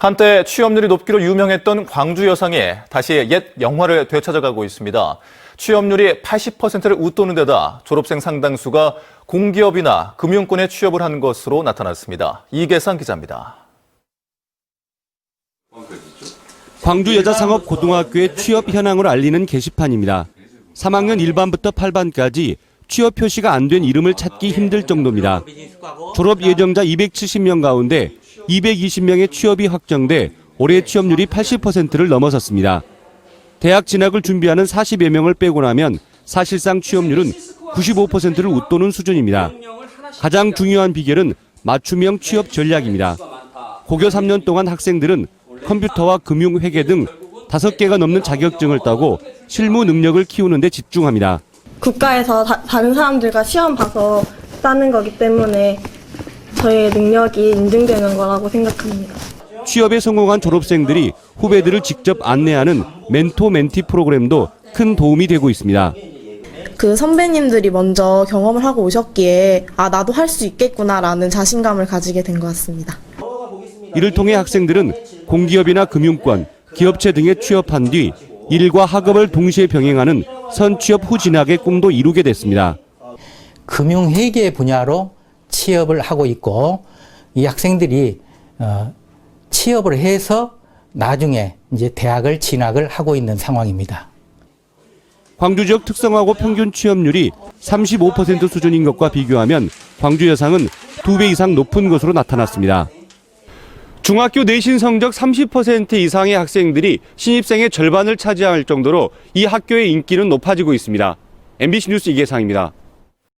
한때 취업률이 높기로 유명했던 광주 여상이 다시 옛 영화를 되찾아가고 있습니다. 취업률이 80%를 웃도는 데다 졸업생 상당수가 공기업이나 금융권에 취업을 한 것으로 나타났습니다. 이계상 기자입니다. 광주 여자상업 고등학교의 취업 현황을 알리는 게시판입니다. 3학년 1반부터 8반까지 취업 표시가 안 된 이름을 찾기 힘들 정도입니다. 졸업 예정자 270명 가운데 220명의 취업이 확정돼 올해 취업률이 80%를 넘어섰습니다. 대학 진학을 준비하는 40여 명을 빼고 나면 사실상 취업률은 95%를 웃도는 수준입니다. 가장 중요한 비결은 맞춤형 취업 전략입니다. 고교 3년 동안 학생들은 컴퓨터와 금융 회계 등 5개가 넘는 자격증을 따고 실무 능력을 키우는 데 집중합니다. 국가에서 다, 다른 사람들과 시험 봐서 따는 거기 때문에 저의 능력이 인증되는 거라고 생각합니다. 취업에 성공한 졸업생들이 후배들을 직접 안내하는 멘토 멘티 프로그램도 큰 도움이 되고 있습니다. 그 선배님들이 먼저 경험을 하고 오셨기에 아 나도 할 수 있겠구나라는 자신감을 가지게 된 것 같습니다. 이를 통해 학생들은 공기업이나 금융권, 기업체 등에 취업한 뒤 일과 학업을 동시에 병행하는 선취업 후 진학의 꿈도 이루게 됐습니다. 금융회계 분야로 취업을 하고 있고 이 학생들이 어, 취업을 해서 나중에 이제 대학을 진학을 하고 있는 상황입니다. 광주 지역 특성화고 평균 취업률이 35% 수준인 것과 비교하면 광주 여상은 두배 이상 높은 것으로 나타났습니다. 중학교 내신 성적 30% 이상의 학생들이 신입생의 절반을 차지할 정도로 이 학교의 인기는 높아지고 있습니다. MBC 뉴스 이계상입니다.